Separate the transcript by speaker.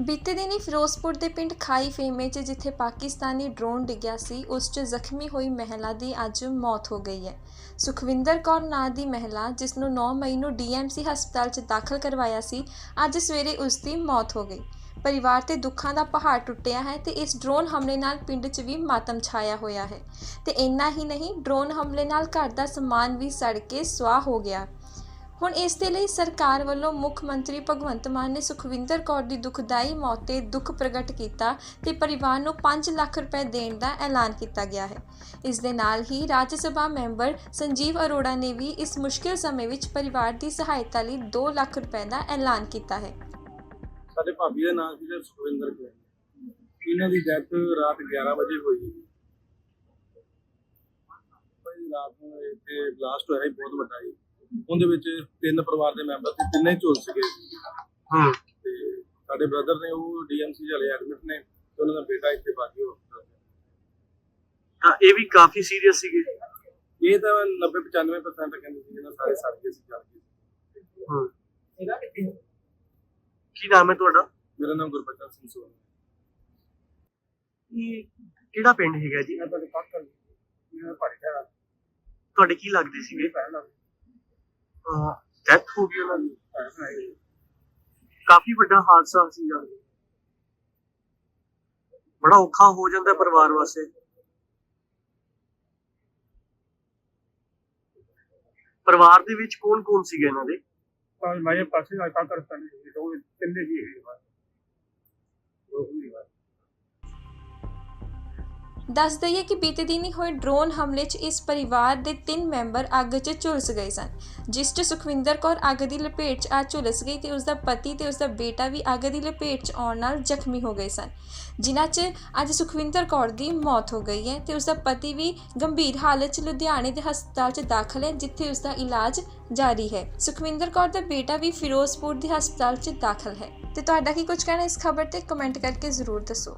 Speaker 1: ਬੀਤੇ ਦਿਨੀ ਫਿਰੋਜ਼ਪੁਰ ਦੇ ਪਿੰਡ ਖਾਈ ਫੇਮੇ 'ਚ ਜਿੱਥੇ ਪਾਕਿਸਤਾਨੀ ਡਰੋਨ ਡਿੱਗਿਆ ਸੀ, ਉਸ 'ਚ ਜ਼ਖਮੀ ਹੋਈ ਮਹਿਲਾ ਦੀ ਅੱਜ ਮੌਤ ਹੋ ਗਈ ਹੈ। ਸੁਖਵਿੰਦਰ ਕੌਰ ਨਾਂ ਦੀ ਮਹਿਲਾ, ਜਿਸ ਨੂੰ 9 ਮਈ ਨੂੰ ਡੀਐਮਸੀ ਹਸਪਤਾਲ 'ਚ ਦਾਖਲ ਕਰਵਾਇਆ ਸੀ, ਅੱਜ ਸਵੇਰੇ ਉਸ ਦੀ ਮੌਤ ਹੋ ਗਈ। ਪਰਿਵਾਰ ਤੇ ਦੁੱਖਾਂ ਦਾ ਪਹਾੜ ਟੁੱਟਿਆ ਹੈ ਤੇ ਇਸ ਡਰੋਨ ਹਮਲੇ ਨਾਲ ਪਿੰਡ 'ਚ ਵੀ ਮਾਤਮ ਛਾਇਆ ਹੋਇਆ ਹੈ। ਤੇ ਇੰਨਾ ਹੀ ਨਹੀਂ, ਡਰੋਨ ਹਮਲੇ ਨਾਲ ਘਰ ਦਾ ਸਮਾਨ ਵੀ ਸੜ ਕੇ ਸੁਆਹ ਹੋ ਗਿਆ। ਹੁਣ ਇਸ ਦੇ ਲਈ ਸਰਕਾਰ ਵੱਲੋਂ ਮੁੱਖ ਮੰਤਰੀ ਭਗਵੰਤ ਮਾਨ ਨੇ ਸੁਖਵਿੰਦਰ ਕੌਰ ਦੀ ਦੁਖਦਾਈ ਮੌਤ ਤੇ ਦੁੱਖ ਪ੍ਰਗਟ ਕੀਤਾ ਤੇ ਪਰਿਵਾਰ ਨੂੰ 5 ਲੱਖ ਰੁਪਏ ਦੇਣ ਦਾ ਐਲਾਨ ਕੀਤਾ ਗਿਆ ਹੈ। ਇਸ ਦੇ ਨਾਲ ਹੀ ਰਾਜ ਸਭਾ ਮੈਂਬਰ ਸੰਜੀਵ ਅਰੋੜਾ ਨੇ ਵੀ ਇਸ ਮੁਸ਼ਕਿਲ ਸਮੇਂ ਵਿੱਚ ਪਰਿਵਾਰ ਦੀ ਸਹਾਇਤਾ ਲਈ 2 ਲੱਖ ਰੁਪਏ ਦਾ ਐਲਾਨ ਕੀਤਾ ਹੈ।
Speaker 2: ਸਾਡੇ ਭਾਬੀ ਦਾ ਨਾਮ ਸੀਗਾ ਸੁਖਵਿੰਦਰ ਕੌਰ। ਇਹਨਾਂ ਦੀ ਡੈਥ ਰਾਤ 11 ਵਜੇ ਹੋਈ ਜੀ, ਰਾਤ ਨੂੰ ਇੱਥੇ ਬਲਾਸਟ ਹੋਇਆ ਬਹੁਤ ਵੱਡਾ ਜੀ। ਉਹਦੇ ਵਿੱਚ ਤਿੰਨ ਪਰਿਵਾਰ ਦੇ ਮੈਂਬਰ ਤੇ ਤਿੰਨੇ ਝੁਲਸ ਗਏ ਸੀ
Speaker 3: ਹਾਂ।
Speaker 2: ਤੇ ਸਾਡੇ ਬ੍ਰਦਰ ਨੇ ਉਹ ਡੀਐਮਸੀ ਵਾਲੇ ਐਡਮਿਟ ਨੇ ਤੇ ਉਹਨਾਂ ਦਾ ਬੇਟਾ ਇੱਥੇ ਬਾਕੀ ਹੋ
Speaker 3: ਤਾਂ ਇਹ ਵੀ ਕਾਫੀ ਸੀਰੀਅਸ ਸੀਗੇ।
Speaker 2: ਇਹ ਤਾਂ 90 95% ਕਹਿੰਦੇ ਸੀ ਇਹਨਾਂ ਸਾਰੇ ਸੜ ਗਏ ਸੀ ਜਲ ਗਏ
Speaker 3: ਹਾਂ। ਕੀ ਨਾਮ ਹੈ ਤੁਹਾਡਾ?
Speaker 2: ਮੇਰਾ ਨਾਮ ਗੁਰਬਚਨ ਸਿੰਘ ਸੋਨੀ
Speaker 3: ਇਹ ਕਿਹੜਾ ਪਿੰਡ ਹੈਗਾ ਜੀ?
Speaker 2: ਮੈਂ ਤੁਹਾਡੇ ਪਾਕਲ ਮੈਂ
Speaker 3: ਤੁਹਾਡੇ ਕੀ ਲੱਗਦੇ ਸੀਗੇ?
Speaker 2: ਪਹਿਲਾਂ
Speaker 3: ਡੈਥ ਹੋ ਗਈ ਉਹਨਾਂ ਦੀ। ਕਾਫੀ ਵੱਡਾ ਹਾਦਸਾ ਸੀਗਾ। ਬੜਾ ਔਖਾ ਹੋ ਜਾਂਦਾ ਪਰਿਵਾਰ ਵਾਸਤੇ। ਪਰਿਵਾਰ ਦੇ ਵਿੱਚ ਕੌਣ-ਕੌਣ ਸੀਗੇ ਇਹਨਾਂ ਦੇ?
Speaker 2: ਪਾਸੇ ਆਇਆ ਕਰਤਾ ਨਹੀਂ ਦੋ ਤਿੰਨੇ ਹੀ ਹੈ
Speaker 1: ਦੱਸ ਦਈਏ ਕਿ ਬੀਤੇ ਦਿਨੀ ਹੋਏ ਡਰੋਨ ਹਮਲੇ 'ਚ ਇਸ ਪਰਿਵਾਰ ਦੇ ਤਿੰਨ ਮੈਂਬਰ ਅੱਗ 'ਚ ਝੁਲਸ ਗਏ ਸਨ। ਜਿਸ 'ਚ ਸੁਖਵਿੰਦਰ ਕੌਰ ਅੱਗ ਦੀ ਲਪੇਟ 'ਚ ਆ ਝੁਲਸ ਗਈ ਤੇ ਉਸ ਦਾ ਪਤੀ ਤੇ ਉਸ ਦਾ ਬੇਟਾ ਵੀ ਅੱਗ ਦੀ ਲਪੇਟ 'ਚ ਆਉਣ ਨਾਲ ਜ਼ਖਮੀ ਹੋ ਗਏ ਸਨ। ਜਿਨ੍ਹਾਂ 'ਚ ਅੱਜ ਸੁਖਵਿੰਦਰ ਕੌਰ ਦੀ ਮੌਤ ਹੋ ਗਈ ਹੈ ਤੇ ਉਸ ਦਾ ਪਤੀ ਵੀ ਗੰਭੀਰ ਹਾਲਤ 'ਚ ਲੁਧਿਆਣੇ ਦੇ ਹਸਪਤਾਲ 'ਚ ਦਾਖਲ ਹੈ, ਜਿੱਥੇ ਉਸ ਦਾ ਇਲਾਜ ਜਾਰੀ ਹੈ। ਸੁਖਵਿੰਦਰ ਕੌਰ ਦਾ ਬੇਟਾ ਵੀ ਫਿਰੋਜ਼ਪੁਰ ਦੇ ਹਸਪਤਾਲ 'ਚ ਦਾਖਲ ਹੈ। ਤੇ ਤੁਹਾਡਾ ਕੀ ਕੁਝ ਕਹਿਣਾ ਇਸ ਖਬਰ ਤੇ ਕਮੈਂਟ ਕਰਕੇ ਜ਼ਰੂਰ ਦੱਸੋ।